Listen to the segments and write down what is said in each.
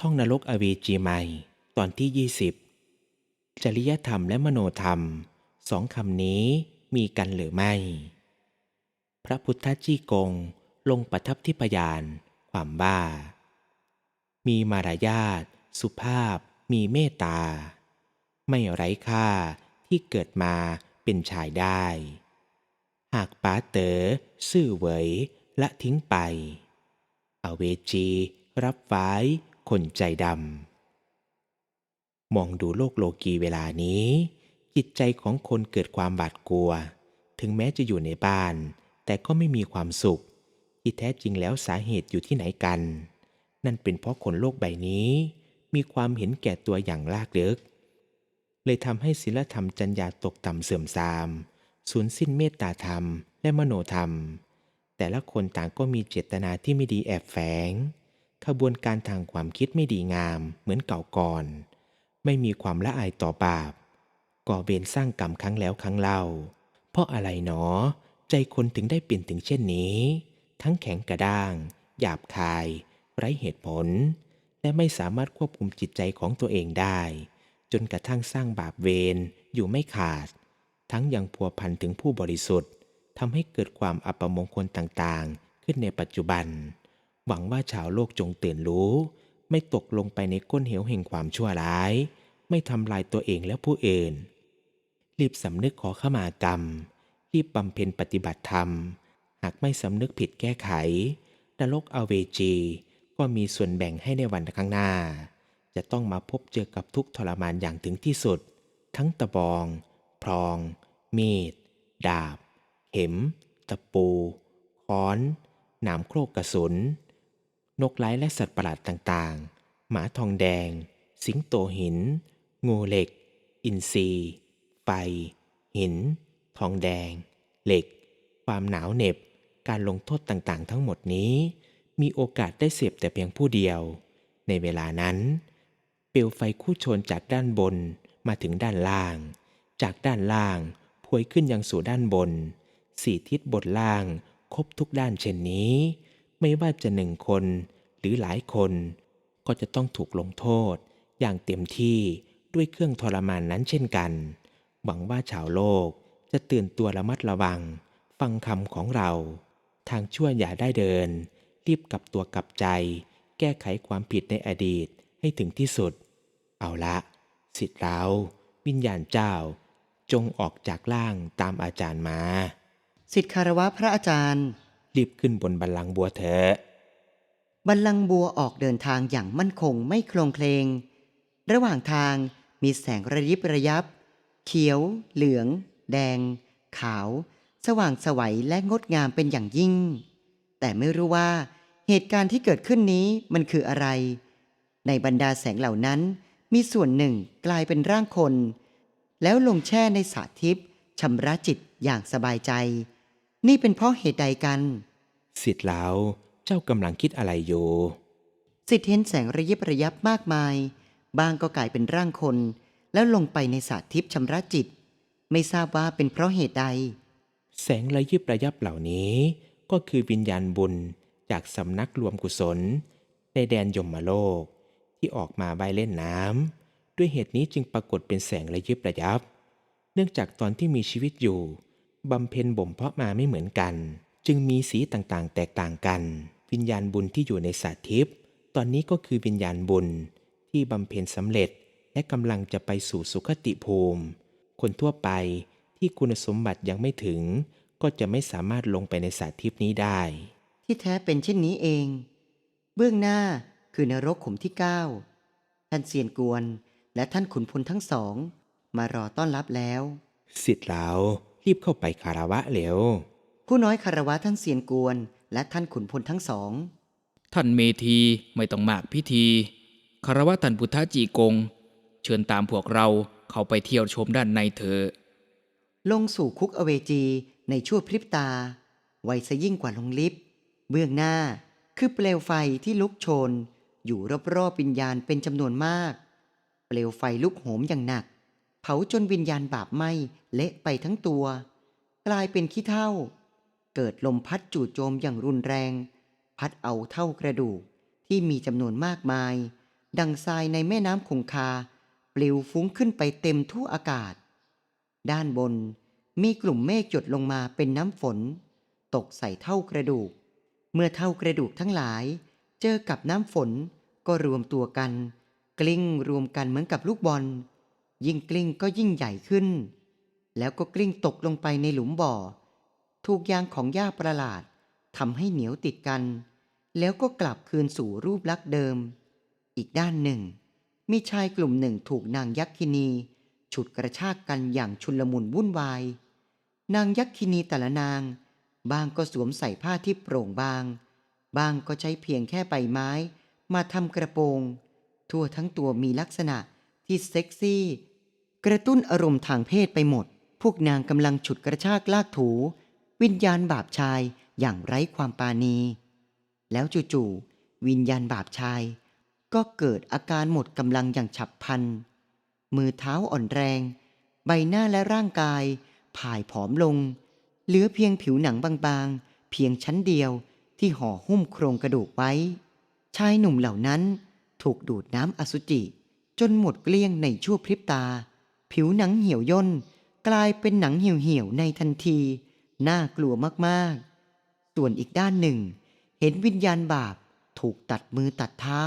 ท่องนรกอเวจีใหม่ตอนที่ 20 จริยธรรมและมโนธรรมสองคำนี้มีกันหรือไม่ พระพุทธจี้กงลงประทับที่พยาน ความบ้า มีมารยาทสุภาพ มีเมตตา ไม่ไร้ค่าที่เกิดมาเป็นชายได้ หากป๋าเต๋อซื่อเวยละทิ้งไป อเวจี รับไว้ คนใจดำ มองดูโลกโลกีเวลานี้ จิตใจของคนเกิดความบาดกลัว ถึงแม้จะอยู่ในบ้าน แต่ก็ไม่มีความสุข ที่แท้จริงแล้วสาเหตุอยู่ที่ไหนกัน นั่นเป็นเพราะคนโลกใบนี้ มีความเห็นแก่ตัวอย่างลากลึก เลยทำให้ศีลธรรมจัญญาตกต่ำเสื่อมทรามสูญสิ้นเมตตาธรรมและมโนธรรม แต่ละคนต่างก็มีเจตนาที่ไม่ดีแอบแฝง ขบวนการทางความคิดไม่ดีงามเหมือนเก่าก่อน ไม่มีความละอายต่อบาป ก่อเวรสร้างกรรมครั้งแล้วครั้งเล่า เพราะอะไรหนอ ใจคนถึงได้เปลี่ยนถึงเช่นนี้ ทั้งแข็งกระด้าง หยาบคาย ไร้เหตุผล และไม่สามารถควบคุมจิตใจของตัวเองได้ จนกระทั่งสร้างบาปเวรอยู่ไม่ขาด ทั้งยังพัวพันถึงผู้บริสุทธิ์ทำให้เกิดความอัปมงคลต่างๆ ขึ้นในปัจจุบัน หวังว่าชาวโลกจงตื่นรู้ ไม่ตกลงไปในก้นเหวแห่งความชั่วร้าย ไม่ทำลายตัวเองและผู้อื่น รีบสำนึกขอขมากรรม รีบบำเพ็ญปฏิบัติธรรม หากไม่สำนึกผิดแก้ไขนรกอเวจี ก็มีส่วนแบ่งให้ในวันข้างหน้า จะต้องมาพบเจอกับทุกทรมานอย่างถึงที่สุด ทั้งตะบอง พรอง มีด ดาบ เข็ม ตะปู ค้อน หนามโครกกระสุน นกไร้และสัตว์ประหลาดต่างๆ หมาทองแดง สิงโตหิน งูเหล็ก อินทรีไฟ หิน ทองแดง เหล็ก ความหนาวเหน็บ การลงโทษต่างๆ ทั้งหมดนี้ มีโอกาสได้เสพแต่เพียงผู้เดียว ในเวลานั้น เปลวไฟคู่ชนจากด้านบนมาถึงด้านล่าง จากด้านล่างพวยขึ้นยังสู่ด้านบน สี่ทิศบนล่าง ครบทุกด้านเช่นนี้ ไม่ว่าจะหนึ่งคนหรือหลายคน ก็จะต้องถูกลงโทษ อย่างเต็มที่ด้วยเครื่องทรมานนั้นเช่นกัน หวังว่าชาวโลกจะตื่นตัวระมัดระวัง ฟังคำของเรา ทางชั่วอย่าได้เดิน รีบกลับตัวกลับใจ แก้ไขความผิดในอดีตให้ถึงที่สุด เอาละสิทธิ์เราวิญญาณเจ้า จงออกจากล่างตามอาจารย์มา สิทธิคารวะพระอาจารย์ รีบขึ้นบนบัลลังบัวเถอะบัลลังบัวออกเดินทางอย่างมั่นคงไม่โคลงเคลง ระหว่างทางมีแสงระยิบระยับ เขียว เหลือง แดง ขาว สว่างสวัยและงดงามเป็นอย่างยิ่ง แต่ไม่รู้ว่าเหตุการณ์ที่เกิดขึ้นนี้มันคืออะไร ในบรรดาแสงเหล่านั้น มีส่วนหนึ่งกลายเป็นร่างคน แล้วลงแช่ในสาทิพย์ชำระจิตอย่างสบายใจ นี่เป็นเพราะเหตุใดกัน สิทธิ์เราเจ้ากำลังคิดอะไรอยู่สิทธิ์เห็นแสงระยิบระยับมากมาย บางก็กลายเป็นร่างคน แล้วลงไปในสาทิพย์ชำระจิต ไม่ทราบว่าเป็นเพราะเหตุใด แสงระยิบระยับเหล่านี้ ก็คือวิญญาณบุญจากสำนักรวมกุศล ในแดนยมโลก ที่ออกมาใบเล่นน้ำด้วยเหตุนี้จึงปรากฏเป็นแสงระยิบระยับ เนื่องจากตอนที่มีชีวิตอยู่ บำเพ็ญบ่มเพาะมาไม่เหมือนกัน จึงมีสีต่างๆ แตกต่างกัน วิญญาณบุญที่อยู่ในสาทิพย์ตอนนี้ก็คือวิญญาณบุญที่บำเพ็ญสำเร็จ และกำลังจะไปสู่สุคติภูมิ คนทั่วไปที่คุณสมบัติยังไม่ถึง ก็จะไม่สามารถลงไปในสาทิพย์นี้ได้ ที่แท้เป็นเช่นนี้เอง เบื้องหน้าคือนรกขุมที่เก้าท่านเซียนกวนและท่านขุนพลทั้งสอง มารอต้อนรับแล้ว สิทธิ์เรา รีบเข้าไปคารวะเร็ว ผู้น้อยคารวะท่านเซียนกวน และท่านขุนพลทั้งสอง ท่านเมธีไม่ต้องมากพิธี คารวะท่านพุทธจีกง เชิญตามพวกเราเข้าไปเที่ยวชมด้านในเถอะ ลงสู่คุกอเวจีในชั่วพริบตา ไวซะยิ่งกว่าลงลิฟต์เบื้องหน้าคือเปลวไฟที่ลุกโชน อยู่รอบๆวิญญาณเป็นจำนวนมาก เปลวไฟลุกโหมอย่างหนักเผาจนวิญญาณบาปไหมเละไปทั้งตัว กลายเป็นขี้เถ้าเกิดลมพัดจู่โจมอย่างรุนแรง พัดเอาเท่ากระดูกที่มีจำนวนมากมาย ดังทรายในแม่น้ำคงคา ปลิวฟุ้งขึ้นไปเต็มทั่วอากาศ ด้านบนมีกลุ่มเมฆหยดลงมาเป็นน้ำฝน ตกใส่เท่ากระดูก เมื่อเท่ากระดูกทั้งหลาย เจอกับน้ำฝนก็รวมตัวกัน กลิ้งรวมกันเหมือนกับลูกบอล ยิ่งกลิ้งก็ยิ่งใหญ่ขึ้น แล้วก็กลิ้งตกลงไปในหลุมบ่อ ถูกยางของหญ้าประหลาดทำให้เหนียวติดกัน แล้วก็กลับคืนสู่รูปลักษณ์เดิม อีกด้านหนึ่ง มีชายกลุ่มหนึ่งถูกนางยักษินี ฉุดกระชากกันอย่างชุลมุนวุ่นวาย นางยักษินีแต่ละนาง บางก็สวมใส่ผ้าที่โปร่งบาง บางก็ใช้เพียงแค่ใบไม้ มาทำกระโปรง ทั่วทั้งตัวมีลักษณะ ที่เซ็กซี่ กระตุ้นอารมณ์ทางเพศไปหมด พวกนางกำลังฉุดกระชากลากถู วิญญาณบาปชายอย่างไร้ความปราณี แล้วจู่ๆวิญญาณบาปชาย ก็เกิดอาการหมดกำลังอย่างฉับพลัน มือเท้าอ่อนแรง ใบหน้าและร่างกายผ่ายผอมลง เหลือเพียงผิวหนังบางๆ เพียงชั้นเดียวที่ห่อหุ้มโครงกระดูกไว้ ชายหนุ่มเหล่านั้นถูกดูดน้ำอสุจิ จนหมดเกลี้ยงในชั่วพริบตา ผิวหนังเหี่ยวย่น กลายเป็นหนังเหี่ยวๆในทันที น่ากลัวมากๆ ส่วนอีกด้านหนึ่ง เห็นวิญญาณบาปถูกตัดมือตัดเท้า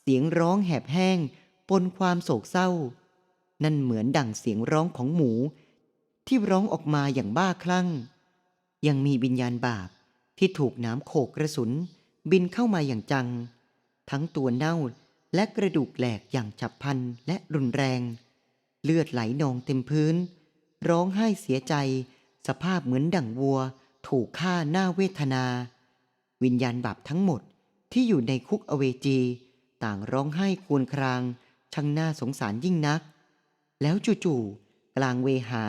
เสียงร้องแหบแห้ง ปนความโศกเศร้า นั่นเหมือนดั่งเสียงร้องของหมู ที่ร้องออกมาอย่างบ้าคลั่ง ยังมีวิญญาณบาปที่ถูกน้ำโขกกระสุน บินเข้ามาอย่างจัง ทั้งตัวเน่า และกระดูกแหลกอย่างฉับพลันและรุนแรง เลือดไหลนองเต็มพื้น ร้องไห้เสียใจ สภาพเหมือนดั่งวัว ถูกฆ่าหน้าเวทนา วิญญาณบาปทั้งหมดที่อยู่ในคุกอเวจี ต่างร้องไห้ควญคราง ช่างน่าสงสารยิ่งนัก แล้วจู่ๆกลางเวหา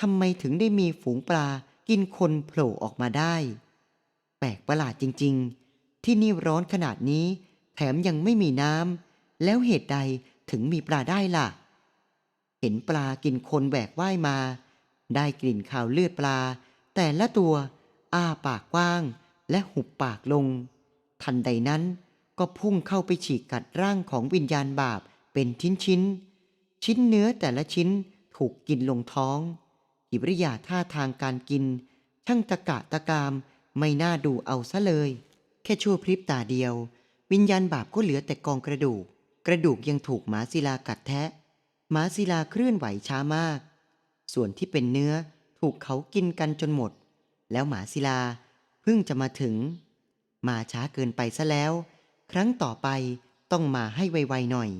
ทำไมถึงได้มีฝูงปลากินคนโผล่ออกมาได้ แปลกประหลาดจริง ๆ ที่นี่ร้อนขนาดนี้ แถมยังไม่มีน้ำแล้วเหตุใดถึงมีปลาได้ล่ะ เห็นปลากินคนแบกว่ายมา ได้กลิ่นข่าวเลือดปลา แต่ละตัว อ้าปากกว้าง และหุบปากลง ทันใดนั้นก็พุ่งเข้าไปฉีกกัดร่างของวิญญาณบาปเป็นชิ้นชิ้น ชิ้นเนื้อแต่ละชิ้นถูกกินลงท้องกิริยาท่าทางการกิน ช่างตะกะตะกามไม่น่าดูเอาซะเลย แค่ชั่วพริบตาเดียว วิญญาณบาปก็เหลือแต่กองกระดูก กระดูกยังถูกหมาศิลากัดแทะหมาศิลาเคลื่อนไหวช้ามาก ส่วนที่เป็นเนื้อถูกเขากินกันจนหมด แล้วหมาศิลาเพิ่งจะมาถึง มาช้าเกินไปซะแล้ว ครั้งต่อไปต้องมาให้ไวๆหน่อย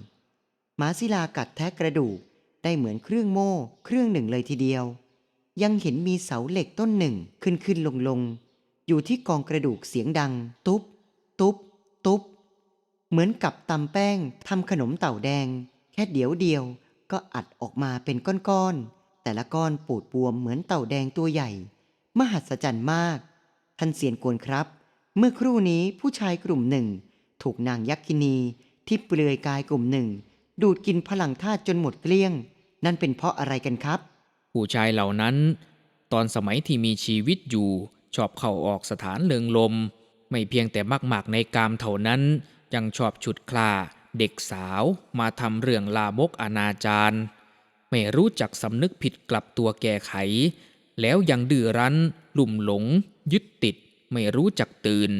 หมาศิลากัดแทะกระดูกได้เหมือนเครื่องโม่เครื่องหนึ่งเลยทีเดียว ยังเห็นมีเสาเหล็กต้นหนึ่งขึ้นขึ้นลงลงอยู่ที่กองกระดูกเสียงดัง ตุ๊บ ตุ๊บ ตุ๊บ เหมือนกับตำแป้งทำขนมเต่าแดง แค่เดี๋ยวเดียวก็อัดออกมาเป็นก้อนๆ แต่ละก้อนปูดบวมเหมือนเต่าแดงตัวใหญ่ มหัศจรรย์มาก ท่านเสียนกวนครับ เมื่อครู่นี้ผู้ชายกลุ่มหนึ่ง ถูกนางยักษินีที่เปลือยกายกลุ่มหนึ่ง ดูดกินพลังธาตุจนหมดเกลี้ยง นั่นเป็นเพราะอะไรกันครับ ผู้ชายเหล่านั้น ตอนสมัยที่มีชีวิตอยู่ ชอบเข้าออกสถานเลิงลม ไม่เพียงแต่มากมากๆในกามเท่านั้น ยังชอบฉุดคลาเด็กสาวมาทำเรื่องลามกอนาจารไม่รู้จักสำนึกผิดกลับตัวแก้ไข แล้วยังดื้อรั้น ลุ่มหลง ยึดติด ไม่รู้จักตื่น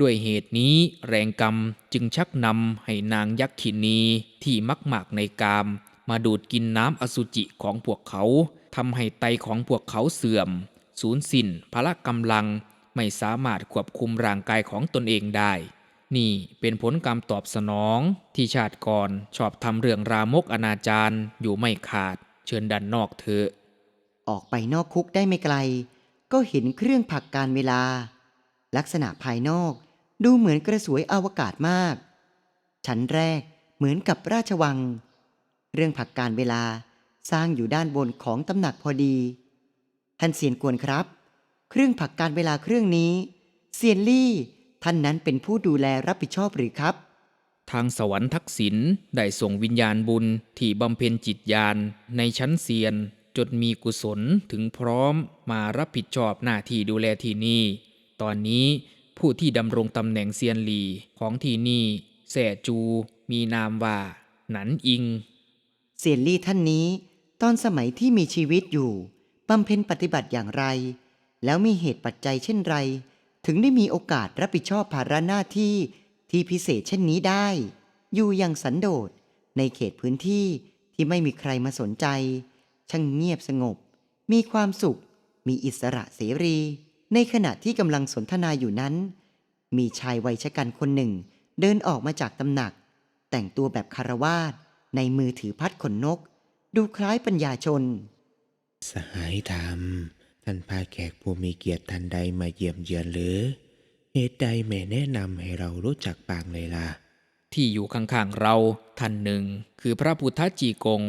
ด้วยเหตุนี้แรงกรรมจึงชักนำให้นางยักษินีที่มักมากในกาม มาดูดกินน้ำอสุจิของพวกเขาทำให้ไตของพวกเขาเสื่อม สูญสิ้นพละกำลัง ไม่สามารถควบคุมร่างกายของตนเองได้ นี่เป็นผลกรรมตอบสนอง ที่ชาติก่อนชอบทำเรื่องรามกอนาจารอยู่ไม่ขาด เชิญดันนอกเถอะ ออกไปนอกคุกได้ไม่ไกล ก็เห็นเครื่องผลักการเวลา ลักษณะภายนอกดูเหมือนกระสวยอวกาศมาก ชั้นแรกเหมือนกับราชวัง เรื่องผลักการเวลาสร้างอยู่ด้านบนของตำหนักพอดี ท่านเซียนกวนครับ เครื่องผลักการเวลาเครื่องนี้เซียนลี่ ท่านนั้นเป็นผู้ดูแลรับผิดชอบหรือครับ ทางสวรรค์ทักษิณได้ส่งวิญญาณบุญที่บำเพ็ญจิตญาณในชั้นเซียน จนมีกุศลถึงพร้อมมารับผิดชอบหน้าที่ดูแลที่นี่ ตอนนี้ผู้ที่ดำรงตำแหน่งเซียนหลีของที่นี่แส่จู มีนามว่า หนันอิงเสียนลี่ท่านนี้ ตอนสมัยที่มีชีวิตอยู่บำเพ็ญปฏิบัติอย่างไร แล้วมีเหตุปัจจัยเช่นไร ถึงได้มีโอกาสรับผิดชอบภาระหน้าที่ที่พิเศษเช่นนี้ได้ อยู่อย่างสันโดษในเขตพื้นที่ที่ไม่มีใครมาสนใจ ช่างเงียบสงบ มีความสุข มีอิสระเสรี ในขณะที่กำลังสนทนาอยู่นั้น มีชายวัยชะกันคนหนึ่ง เดินออกมาจากตำหนัก แต่งตัวแบบคารวาสในมือถือพัดขนนก ดูคล้ายปัญญาชน สหายธรรม ท่านพาแขกผู้มีเกียรติท่านใดมาเยี่ยมเยือนหรือ เหตุใดแม่แนะนำให้เรารู้จักปางเลยล่ะ ที่อยู่ข้างๆเราท่านหนึ่ง คือพระพุทธจีกง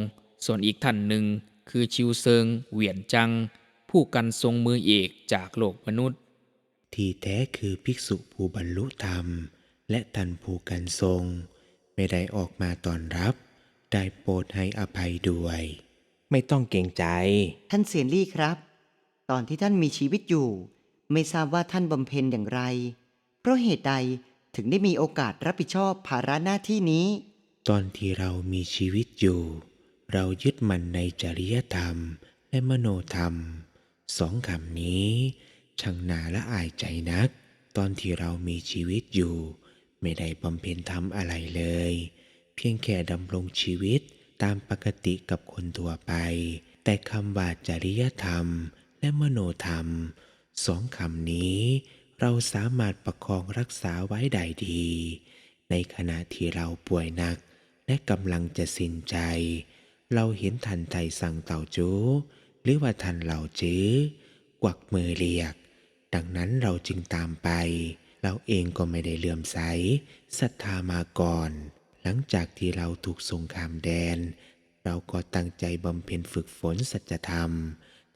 ส่วนอีกท่านหนึ่ง คือชิวเซิง เหวียนจัง ผู้กันทรงมือเอกจากโลกมนุษย์ ที่แท้คือภิกษุผู้บรรลุธรรม และท่านผู้กันทรง ไม่ได้ออกมาต้อนรับ ได้โปรดให้อภัยด้วย ไม่ต้องเกรงใจ ท่านเสียนลี่ครับต อนที่ท่านมีชีวิตอยู่ ไม่ทราบว่าท่านบำเพ็ญอย่างไร เพราะเหตุใดถึงได้มีโอกาสรับผิดชอบภาระหน้าที่นี้ ตอนที่เรามีชีวิตอยู่ เรายึดมั่นในจริยธรรมและมโนธรรม สองคำนี้ช่างน่าละอายใจนัก ตอนที่เรามีชีวิตอยู่ ไม่ได้บำเพ็ญธรรมอะไรเลย เพียงแค่ดำรงชีวิตตามปกติกับคนทั่วไป แต่คำว่าจริยธรรม และมโนธรรมสองคำนี้เราสามารถประคองรักษาไว้ได้ดี ในขณะที่เราป่วยหนัก และกำลังจะสิ้นใจ เราเห็นทันไทสั่งเต่าจูหรือว่าทันเหล่าจื้อกวักมือเรียก ดังนั้นเราจึงตามไป เราเองก็ไม่ได้เลื่อมใสศรัทธามาก่อน หลังจากที่เราถูกสงครามแดน เราก็ตั้งใจบำเพ็ญฝึกฝนสัจธรรม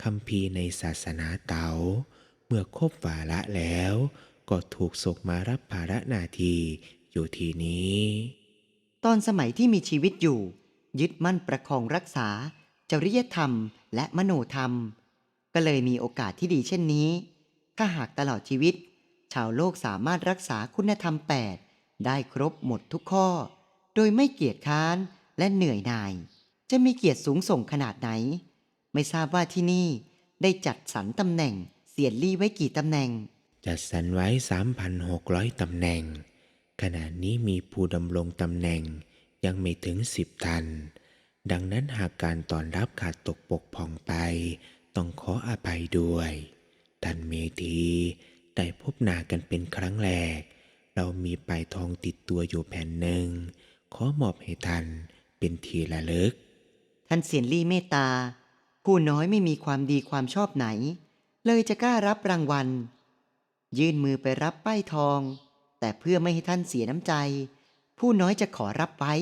คำพีในศาสนาเต๋าเมื่อครบวาระแล้ว ก็ถูกส่งมารับภาระหน้าที่อยู่ที่นี้ ตอนสมัยที่มีชีวิตอยู่ ยึดมั่นประคองรักษา จริยธรรมและมโนธรรม ก็เลยมีโอกาสที่ดีเช่นนี้ ถ้าหากตลอดชีวิต ชาวโลกสามารถรักษาคุณธรรม 8 ได้ครบหมดทุกข้อ โดยไม่เกียจค้านและเหนื่อยหน่าย จะมีเกียรติสูงส่งขนาดไหน ไม่ทราบว่าที่นี่ได้จัดสรรตำแหน่งเสียนลี่ไว้กี่ตำแหน่ง จัดสรรไว้ 3,600 ตำแหน่ง ขณะนี้มีผู้ดำรงตำแหน่งยังไม่ถึง10ทัน ดังนั้นหากการต้อนรับขาดตกปกพ่องไป ต้องขออภัยด้วยท่านเมธีได้พบหน้ากันเป็นครั้งแรก เรามีปลายทองติดตัวอยู่แผ่นหนึ่ง ขอมอบให้ท่านเป็นทีละลึกท่านเสียนลี่เมตตา ผู้น้อยไม่มีความดีความชอบไหน เลยจะกล้ารับรางวัล ยื่นมือไปรับป้ายทอง แต่เพื่อไม่ให้ท่านเสียน้ำใจ ผู้น้อยจะขอรับไว้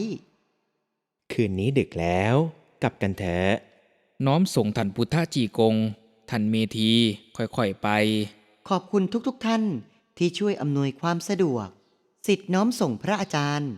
คืนนี้ดึกแล้ว กลับกันเถอะน้อมส่งท่านพุทธจีกงท่านเมธีค่อยๆไป ขอบคุณทุกๆทท่านที่ช่วยอำนวยความสะดวก สิทธิ์น้อมส่งพระอาจารย์